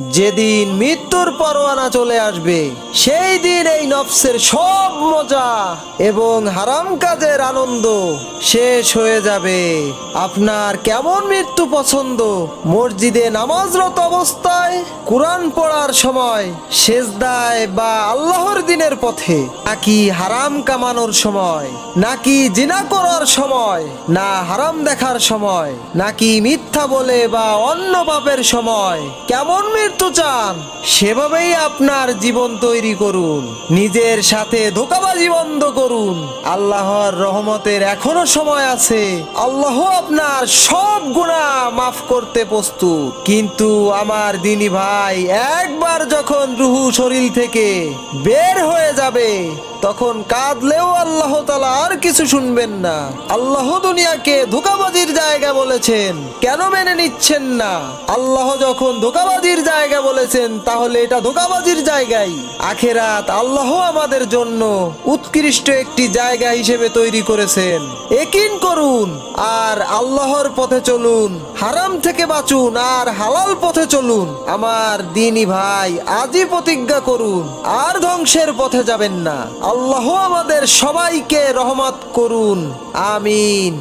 যেদিন মৃত্যুর পরোয়ানা চলে আসবে, সেই দিন এই নফসের সব মজা এবং হারাম কাজের আনন্দ শেষ হয়ে যাবে। আপনার কেমন মৃত্যু পছন্দ? মসজিদে নামাজরত অবস্থায়, কোরআন পড়ার সময়, সেজদায় বা আল্লাহর দিনের পথে, নাকি হারাম কামানোর সময়, নাকি জিনা করার সময়, না হারাম দেখার সময়, নাকি মিথ্যা বলে বা অন্য পাপের সময়, কেমন মৃত্যু চান, সেভাবেই আপনার জীবন তৈরি করুন, নিজের সাথে ধোকাবাজি বন্ধ করুন, আল্লাহর রহমতের এখনও সময় আছে, আল্লাহ আপনার সব গুণা মাফ করতে প্রস্তুত। কিন্তু আমার দিনী ভাই, একবার যখন রুহু শরীর থেকে বের হয়ে যাবে। তখন কাঁদলেও আল্লাহ তালা আর কিছু শুনবেন না। আল্লাহ দুনিয়াকে ধোকাবাজির জায়গা বলেছেন, কেন মেনে নিচ্ছেন না? আল্লাহ যখন ধোকাবাজির জায়গা বলেছেন, তাহলে এটা ধোকাবাজির জায়গায় আখেরাত আল্লাহ আমাদের জন্য উৎকৃষ্ট একটি জায়গা হিসেবে তৈরি করেছেন। একিন করুন, আর আল্লাহর পথে চলুন, হারাম থেকে বাঁচুন, আর হালাল পথে চলুন। আমার দিনী ভাই, আজই প্রতিজ্ঞা করুন, আর ধ্বংসের পথে যাবেন না। আল্লাহ আমাদের সবাইকে রহমত করুন। আমিন।